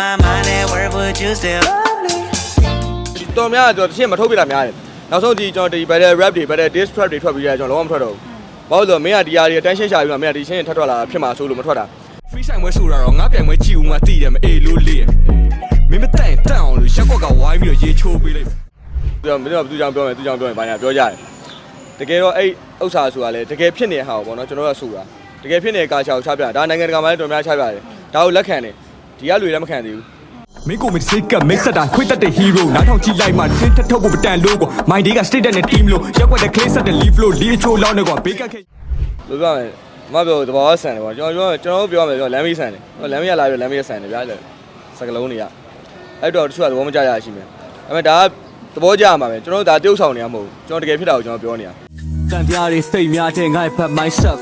my mind at work, would you still love me? တော်များကျွန်တော်တချင်းမထုတ်ပြတာများတယ်နောက်ဆုံးဒီကျွန်တော်ဒီ battle rap တွေ battle diss track တွေထွက်ပြီးရကျွန်တော်လုံးဝမထွက်တော့ဘူးဘာလို့လဲဆိုတော့မင်းကဒီဟာတွေ attention ရှာပြီးမှမင်းကဒီချင်းထပ်ထွက်လာတာဖြစ်မှာဆိုလို့မထွက်တာ free sign ဝဲဆိုတာတော့ငါပြိုင်ပွဲကြည့်ဦးငါသိတယ်မအေးလို့လေးမင်းမတိုင်တန့်အောင်လို့ရက်ကွက်ကဝိုင်းပြီးတော့ရေချိုးပေးလိုက်သူကမင်းတို့ကသူကြောင့်ပြောမယ်သူကြောင့်ပြောမယ်ဘာညာပြောကြတယ်တကယ်တော့အဲ့ဥစ္စာဆိုတာလေတကယ်ဖြစ်နေတဲ့ဟာကိုပေါ့နော်ကျွန်တော်တို့ကဆိုတာတကယ်ဖြစ်နေတဲ့ကာချာကိုချပြတာဒါနိုင်ငံတကာမှာလည်းတော်များချပြတယ်ဒါကိုလက်ခံတယ် ဒီကလူတွေလည်းမခံသေးဘူးမင်းကိုမစိတ်ကမိတ်ဆက်တာခွေးတက်တဲ့ hero နားထောင်ကြည့်လိုက်မှတင်းထထုတ်ဖို့မတန်လို့ကွာ my day က state နဲ့ team လို့ရက်ကွက်တဲ့ clay ဆက်တဲ့ leave လို့လီချိုးလောင်းနေကွာဘေးကက်ခဲလို့ပြောမယ်မပြောသဘောဆန်တယ်ပေါ့ကျွန်တော်ပြောကျွန်တော်တို့ပြောမယ်ပြောလမ်းမေးဆန်တယ်လမ်းမေးရလာပြီးလမ်းမေးဆန်တယ်ဗျာလေစကလုံးတွေကအဲ့တော့တချို့ကသဘောမကျရရှိမယ်အဲ့မဲ့ဒါကသဘောကျရမှာပဲကျွန်တော်တို့ဒါတရုပ်ဆောင်နေရမဟုတ်ဘူးကျွန်တော်တကယ်ဖြစ်တာကိုကျွန်တော်ပြောနေတာတန်တရားတွေစိတ်များတဲ့ငါ့ဘက် myself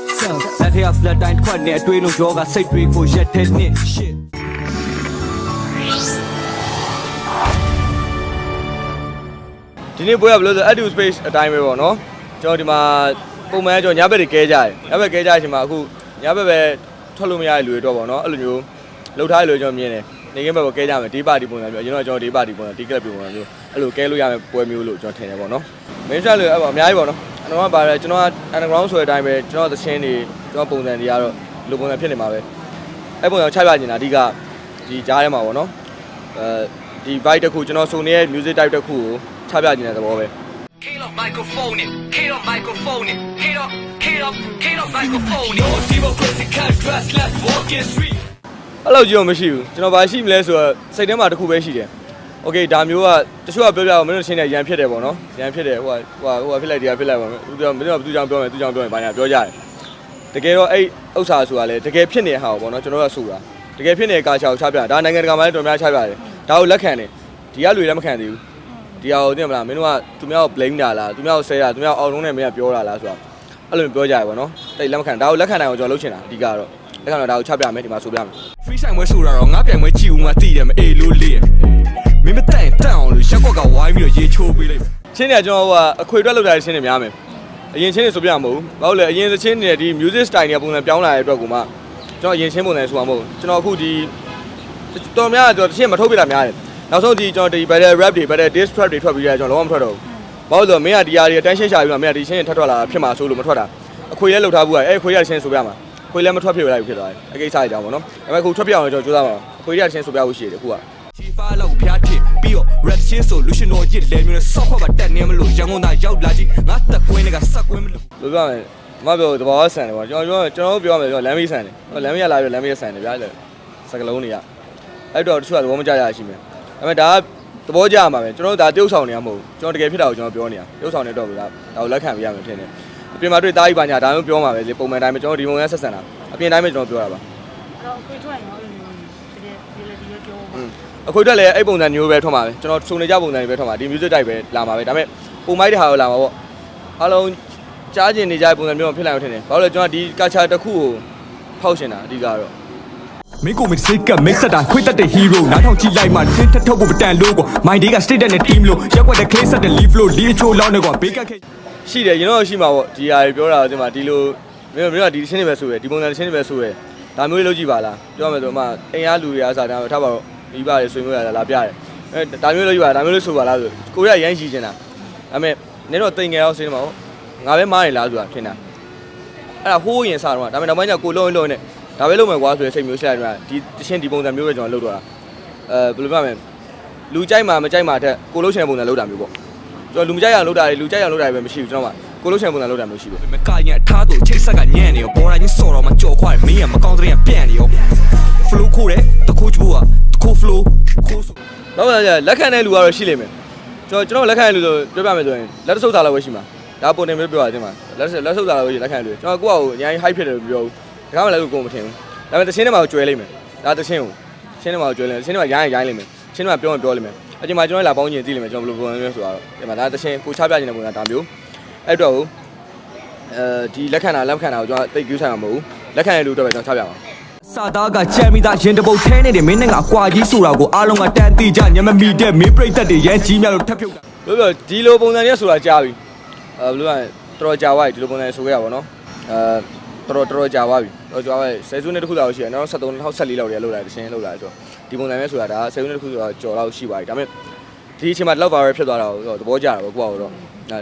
လက်ထက် flat time ခွက်နဲ့အတွေးလုံးရောကစိတ်တွေကိုရက်တဲ့နှစ် ဒီနေ့ပွဲကဘယ်လိုလဲဆို Edu Space အတိုင်းပဲပေါ့နော်ကျွန်တော်ဒီမှာပုံမှန်ကျွန်တော်ညဘက်တွေကဲကြတယ်ညဘက်ကဲကြတဲ့အချိန်မှာအခုညဘက်ပဲထွက်လို့မရတဲ့လူတွေတော့ပေါ့နော်အဲ့လိုမျိုးလှုပ်ထားရလို့ကျွန်တော်မြင်တယ်နေကင်းဘက်ကိုကဲကြမယ်ဒီပါတီပုံစံမျိုးအရင်တော့ကျွန်တော်ဒီပါတီပုံစံဒီကလပ်ပုံစံမျိုးအဲ့လိုကဲလို့ရမယ်ပွဲမျိုးလို့ကျွန်တော်ထင်တယ်ပေါ့နော် main shot လို့အဲ့ပေါ့အများကြီးပေါ့နော်ကျွန်တော်ကပါတယ်ကျွန်တော်က underground ဆိုတဲ့အတိုင်းပဲကျွန်တော်သချင်းတွေကျွန်တော်ပုံစံတွေကတော့ဒီလိုပုံစံဖြစ်နေမှာပဲအဲ့ပုံစံချပြနေတာအဓိကဒီကြားထဲမှာပေါ့နော်အဲဒီ vibe တစ်ခုကျွန်တော်ဆိုနေတဲ့ music type တစ်ခုကို ချပြနေတဲ့သဘောပဲ Kill up microphone it, kill up microphone it, kill up, kill up, kill up microphone it. No democracy can't dress, let's walk in street. အဲ့လိုကြီးတော့မရှိဘူးကျွန်တော်ဘာရှိမလဲဆိုတော့စိတ်ထဲမှာတစ်ခုပဲရှိတယ်โอเคဒါမျိုးကတချို့ကပြောပြအောင်မင်းတို့ရှင်းနေရန်ဖြစ်တယ်ပေါ့နော်ရန်ဖြစ်တယ်ဟိုကဟိုကဟိုကဖြစ်လိုက်ဒီကဖြစ်လိုက်ပါမယ်သူပြောမင်းတို့ကသူကြောင့်ပြောမယ်သူကြောင့်ပြောမယ်ဘာညာပြောကြတယ်တကယ်တော့အဲ့ဥစ္စာဆိုတာလေတကယ်ဖြစ်နေတဲ့ဟာကိုပေါ့နော်ကျွန်တော်တို့ကဆိုတာတကယ်ဖြစ်နေတဲ့ကာချာကိုချပြတာဒါနိုင်ငံတကာမှာလည်းတော်များချပြတယ်ဒါကိုလက်ခံတယ်ဒီကလူတွေလည်းမခံသေးဘူး ဒီဟာကိုသိမလားမင်းတို့ကသူများကို blame တာလားသူများကိုဆဲတာသူများကိုအောက်လုံးနဲ့မင်းကပြောတာလားဆိုတာအဲ့လိုမျိုးပြောကြရပေါ့နော်တိတ်လက်မခံဒါကိုလက်ခံနိုင်အောင်ကျွန်တော်လုပ်ချင်တာအဓိကတော့လက်ခံတော့ဒါကိုချပြမယ်ဒီမှာဆိုပြမယ် free sign ဝဲဆိုတာတော့ငါပြိုင်ပွဲကြည့်ဦးငါသိတယ်မအေးလို့လေးမင်းမတိုင်တန့်အောင်လို့ရက်ကွက်ကဝိုင်းပြီးတော့ရေချိုးပေးလိုက်ချင်းတွေကကျွန်တော်ကအခွေတွက်လောက်တာချင်းတွေများမယ်အရင်ချင်းတွေဆိုပြမှာမဟုတ်ဘူးဘာလို့လဲအရင်ချင်းတွေဒီ music style တွေကပုံစံပြောင်းလာတဲ့အတွက်ကိုမှကျွန်တော်အရင်ချင်းပုံစံဆိုမှာမဟုတ်ဘူးကျွန်တော်အခုဒီတော်များကျွန်တော်ချင်းမထုတ်ပြတာများတယ် နောက်ဆုံးဒီကျွန်တော်ဒီ battle rap တွေ battle diss track တွေထွက်ပြီးရကျွန်တော်လုံးဝမထွက်တော့ဘူးဘာလို့လဲဆိုတော့မင်းကဒီဟာတွေ attention ရှာပြီးမှမင်းကဒီချင်းတွေထပ်ထွက်လာတာဖြစ်မှာဆိုလို့မထွက်တာအခွေလဲလောက်ထားဘူးကအဲ့အခွေရချင်းဆိုပြမှာအခွေလဲမထွက်ဖြစ်လိုက်ဖြစ်သွားတယ်အကိစ္စတွေကြောင့်ပေါ့နော်ဒါပေမဲ့အခုထွက်ပြအောင်ကျွန်တော်ကြိုးစားပါအခွေရချင်းဆိုပြဖို့ရှိတယ်အခုကချီဖာလောက်ဖျားထစ်ပြီးတော့ rap ချင်းဆိုလူရှင်တော်ကြည့်လဲမျိုးနဲ့ဆော့ခွက်ပါတက်နေမလို့ရန်ကုန်သားရောက်လာကြည့်ငါတက်ကွင်းတွေကစက်ကွင်းမလို့လို့ပြောမယ်မပြောသဘောဆန်တယ်ပေါ့ကျွန်တော်ပြောကျွန်တော်တို့ပြောမယ်ပြောလမ်းမေးဆန်တယ်လမ်းမေးရလာပြီးလမ်းမေးဆန်တယ်ဗျာလေစကလုံးတွေကအဲ့တော့တချို့ကသဘောမကျရရှိမယ် ဒါပေမဲ့ဒါကသဘောကျရမှာပဲကျွန်တော်တို့ဒါတရုပ်ဆောင်နေရမဟုတ်ဘူးကျွန်တော်တကယ်ဖြစ်တာကိုကျွန်တော်ပြောနေတာတရုပ်ဆောင်နေတော့ဗျာဒါကိုလက်ခံပေးရမယ်ထင်တယ်အပြင်မှာတွေ့တားကြီးပါညာဒါမျိုးပြောမှာပဲလေပုံမှန်တိုင်းပဲကျွန်တော်ဒီပုံစံဆက်ဆန်တာအပြင်တိုင်းပဲကျွန်တော်ပြောတာပါအဲ့တော့အခွေထွက်ရင်ရောအဲ့လိုမျိုးတကယ် reality ပဲပြောပါအခွေတက်လည်းအဲ့ပုံစံမျိုးပဲထွက်မှာပဲကျွန်တော်စုံနေကြပုံစံတွေပဲထွက်မှာဒီ music type ပဲလာမှာပဲဒါပေမဲ့ပုံမိုက်တဲ့ဟာကိုလာမှာပေါ့အားလုံးကြားကျင်နေကြတဲ့ပုံစံမျိုးဖြစ်လာလို့ထင်တယ်ဘာလို့လဲကျွန်တော်ဒီကာချာတစ်ခုကိုဖောက်ရှင်တာအဓိကတော့ မင်းကိုမစိတ်ကမိတ်ဆက်တာခွေးတက်တဲ့ hero နားထောင်ကြည့်လိုက်မှတင်းထထုတ်ဖို့မတန်လို့ကွာ my day က state နဲ့ team လို့ရက်ကွက်တဲ့ clay ဆက်တဲ့ leave လို့လီချိုးလောင်းနေကွာဘေးကက်ခဲရှိတယ်ရင်တော့ရှိမှာပေါ့ဒီဟာတွေပြောတာဒီမှာဒီလိုမင်းတို့မင်းတို့ကဒီချင်းတွေပဲဆိုရယ်ဒီပုံစံချင်းတွေပဲဆိုရယ်ဒါမျိုးလေးလုပ်ကြည့်ပါလားပြောရမယ်ဆိုအမှအိမ်အားလူတွေအားစားတာထားပါတော့မိဘတွေဆွေမျိုးတွေလာပြတယ်အဲဒါမျိုးလုပ်ကြည့်ပါဒါမျိုးလေးဆိုပါလားဆိုကိုရရမ်းရှိနေတာဒါပေမဲ့နင်တို့တိမ်ငယ်အောင်စင်းမှာပေါ့ငါပဲမားနေလားဆိုတာထင်တာအဲ့ဒါဟိုးရင်စားတော့ဒါပေမဲ့နောက်ပိုင်းကျကိုလုံးလုံးနဲ့ ဒါပဲလုပ်မယ်ကွာဆိုရယ်စိတ်မျိုးရှိလိုက်တယ်ဒီတချင်းဒီပုံစံမျိုးပဲကျွန်တော်လုပ်တော့တာအဲဘယ်လိုပြောမလဲလူကြိုက်မှာမကြိုက်မှာတက်ကိုလုံးချင်တဲ့ပုံစံလုပ်တာမျိုးပေါ့ကျွန်တော်လူမကြိုက်အောင်လုပ်တာတွေလူကြိုက်အောင်လုပ်တာတွေပဲမရှိဘူးကျွန်တော်ကကိုလုံးချင်ပုံစံလုပ်တာမျိုးရှိတယ်မကညအထားတို့ချိတ်ဆက်ကညံ့နေရောပေါ်လာချင်းစော်တော့မကြော်ခွာမင်းကမကောင်းတဲ့ရင်ပြန့်နေရော flow ခိုးတယ်တခိုးချိုးอ่ะတခိုး flow ခိုးဆိုနောက်မှကျလက်ခံတဲ့လူကတော့ရှိလိမ့်မယ်ကျွန်တော်ကျွန်တော်လက်ခံတဲ့လူဆိုပြောပြမယ်ဆိုရင်လက်တဆုပ်သားလောက်ပဲရှိမှာဒါပုံနေမျိုးပြောတာတင်မှာလက်လက်ဆုပ်သားလောက်ပဲရှိလက်ခံတဲ့လူကျွန်တော်ကိုယ့်အကိုအများကြီး hype ဖြစ်တယ်လို့ပြောဘူး ဒါကမှလည်းကိုယ်မထင်ဘူးဒါပေမဲ့တချင်းထဲမှာကျွဲလိမ့်မယ်ဒါတချင်းကိုချင်းထဲမှာကျွဲလိမ့်မယ်ချင်းထဲမှာရိုင်းရိုင်းလိမ့်မယ်ချင်းထဲမှာပြောရင်ပြောလိမ့်မယ်အချိန်မှာကျွန်တော်လာပေါင်းကျင်သိလိမ့်မယ်ကျွန်တော်ဘယ်လိုပုံစံမျိုးဆိုတော့ဒီမှာဒါတချင်းကိုချပြခြင်းတဲ့ပုံစံဒါမျိုးအဲ့တော့အဲဒီလက်ခံတာလက်ခံတာကိုကျွန်တော်တိတ်ကူးဆိုင်မှာမဟုတ်ဘူးလက်ခံတဲ့လူတော့ပဲကျွန်တော်ချပြမှာစာသားကကြမ်းမိသားရင်တပုတ်ထဲနေတယ်မင်းနဲ့ကအကွာကြီးဆိုတာကိုအားလုံးကတန်တိကြညမမီတဲ့မင်းပြိတ်သက်တွေရန်ကြီးများလို့ထပ်ဖြုတ်တာလို့ပြောဒီလိုပုံစံမျိုးဆိုတာကြားပြီအဲဘယ်လိုလဲတော်တော်ကြာသွားပြီဒီလိုပုံစံဆိုခဲ့ရပါတော့အဲ တော်တော်တော်တော်ကြာသွားပြီတော်ကြာသွားပြီဆယ်စုနှစ်တစ်ခုလောက်ရှိတယ်နော်73 2014လောက်တည်းလောက်လာတရှင်လောက်လာဆိုတော့ဒီပုံစံမျိုးဆိုတာဒါဆယ်စုနှစ်တစ်ခုဆိုတော့ကြော်လောက်ရှိသွားပြီဒါပေမဲ့ဒီအချိန်မှာလောက်ပါပဲဖြစ်သွားတာကိုသဘောကျတာပေါ့ကိုယ့်အကိုတော့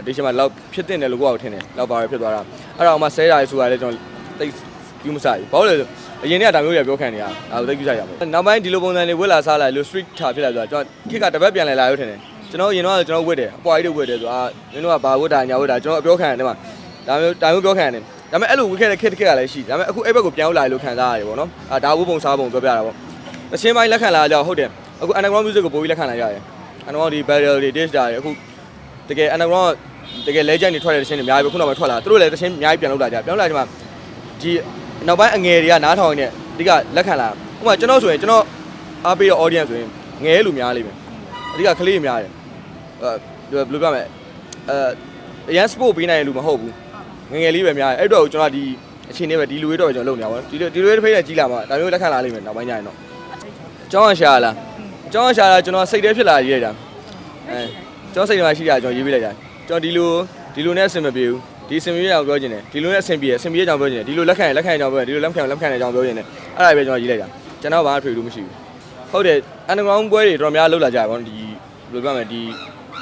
ဒီအချိန်မှာလောက်ဖြစ်တင်တယ်လို့ကိုယ့်အကိုထင်တယ်လောက်ပါပဲဖြစ်သွားတာအဲ့ဒါအောင်မှဆဲတာဆိုတာလည်းကျွန်တော်သိယူမစားဘူးဘာလို့လဲဆိုအရင်ကဒါမျိုးတွေပြောခံနေရတာဒါကိုသိယူစားရပါဘူးနောက်ပိုင်းဒီလိုပုံစံတွေဝက်လာစားလာလို့ street ထားဖြစ်လာဆိုတော့ကျွန်တော်ခက်ကတပတ်ပြန်လဲလာလို့ထင်တယ်ကျွန်တော်ရင်တော့ကျွန်တော်ဝက်တယ်အပွားကြီးတွေဝက်တယ်ဆိုတော့မင်းတို့ကဘာဝက်တာညာဝက်တာကျွန်တော်အပြောခံတယ်မှာဒါမျိုးဒါမျိုးပြောခံတယ် ဒါပေမဲ့အဲ့လိုဝက်ခဲ့တဲ့ခက်တစ်ခက်ကလည်းရှိဒါပေမဲ့အခုအဲ့ဘက်ကိုပြန်ရောက်လာလို့ခံစားရတယ်ပေါ့နော်အာဒါဝက်ပုံစားပုံပြောပြတာပေါ့အချင်းပိုင်းလက်ခံလာကြတော့ဟုတ်တယ်အခု underground music ကိုပိုပြီးလက်ခံလာရတယ် underground ဒီ barrel တွေ dish တွေအခုတကယ် underground တကယ် legend တွေထွက်တဲ့တခြင်းတွေအများကြီးပဲခုနောက်မှထွက်လာသူတို့လည်းတခြင်းအများကြီးပြန်လုပ်လာကြပြန်လုပ်လာကြမှာဒီနောက်ပိုင်းအငယ်တွေကနားထောင်နေအဓိကလက်ခံလာဥပမာကျွန်တော်ဆိုရင်ကျွန်တော်အားပေးတဲ့ audience ဆိုရင်ငယ်လူများလိမ့်မယ်အဓိကကလေးများတယ်အဲဘယ်လိုပြောမလဲအဲအရန် sport ပေးနိုင်တဲ့လူမဟုတ်ဘူး ငယ်ငယ်လေးပဲများတယ်အဲ့တော့ကျွန်တော်ဒီအချိန်လေးပဲဒီလူတွေတော့ကျွန်တော်လုပ်နေတာပေါ့ဒီလိုဒီလိုတွေဖိနေကြီးလာမှာဒါမျိုးလက်ခံလာလိမ့်မယ်နောက်ပိုင်းကျရင်တော့ကျောင်းအောင်ရှာလားကျောင်းအောင်ရှာတာကျွန်တော်စိတ်ထဲဖြစ်လာရေးလိုက်တာအဲကျောင်းစိတ်ထဲမှာရှိတာကျွန်တော်ရေးပေးလိုက်တာကျွန်တော်ဒီလိုဒီလိုနဲ့အဆင်မပြေဘူးဒီအဆင်ပြေအောင်ပြောချင်တယ်ဒီလိုနဲ့အဆင်ပြေအဆင်ပြေကြောင်ပြောချင်တယ်ဒီလိုလက်ခံရင်လက်ခံရင်ကြောင်ပြောချင်တယ်ဒီလိုလက်ခံရင်လက်ခံရင်ကြောင်ပြောချင်တယ်အဲ့ဒါပဲကျွန်တော်ရေးလိုက်တာကျွန်တော်ဘာမှထွေလို့မရှိဘူးဟုတ်တယ် underground ပွဲတွေတော်တော်များလောက်လာကြပါဘောဒီဘယ်လိုပြောမလဲဒီ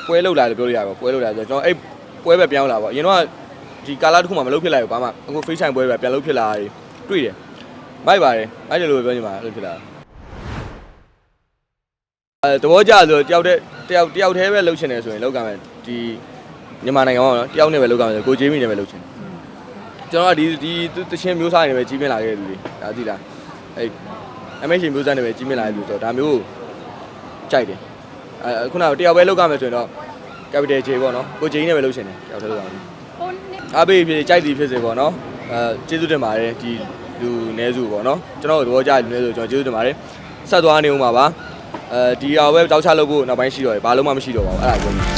ပွဲလောက်လာလို့ပြောလို့ရပါပွဲလောက်လာဆိုတော့ကျွန်တော်အဲ့ပွဲပဲပြောင်းလာပါအရင်တော့ ဒီကာလာတစ်ခုမှမလုပ်ဖြစ်လိုက်ဘူးဘာမှအခု face time ပွဲပဲပြန်လုပ်ဖြစ်လာတယ်တွေ့တယ်မိုက်ပါတယ်အဲ့ဒီလိုပဲပြောချင်ပါလို့ဖြစ်လာအဲသဘောကျဆိုတယောက်တည်းတယောက်တယောက်တည်းပဲလုပ်ချင်တယ်ဆိုရင်လောက်ကမယ်ဒီမြန်မာနိုင်ငံကတယောက်နဲ့ပဲလောက်ကမယ်ကိုဂျေးမီနဲ့ပဲလုပ်ချင်ကျွန်တော်ကဒီဒီတချင်းမျိုးစားနေပဲကြီးပြင်းလာခဲ့တဲ့လူတွေဒါသိလားအဲ့ MH မျိုးစားနေပဲကြီးမြင့်လာတဲ့လူဆိုတော့ဒါမျိုးကြိုက်တယ်အဲခုနကတယောက်ပဲလောက်ကမယ်ဆိုရင်တော့ capital J ပေါ့နော်ကိုဂျင်းနဲ့ပဲလုပ်ရှင်တယ်တယောက်တည်းလောက်အောင်ဟိုနေ့ အားပေးဖြစ်ကြိုက်သည်ဖြစ်စေပေါ့နော်အဲကျေးဇူးတင်ပါတယ်ဒီလူနဲစုပေါ့နော်ကျွန်တော်တို့သဘောကျတဲ့လူနဲစုကျွန်တော်ကျေးဇူးတင်ပါတယ်ဆက်သွားနေဦးမှာပါအဲဒီအောင်ပဲတောက်ချလုပ်ဖို့နောက်ပိုင်းရှိတော့တယ်ဘာလို့မှမရှိတော့ပါဘူးအဲ့ဒါပြောနေ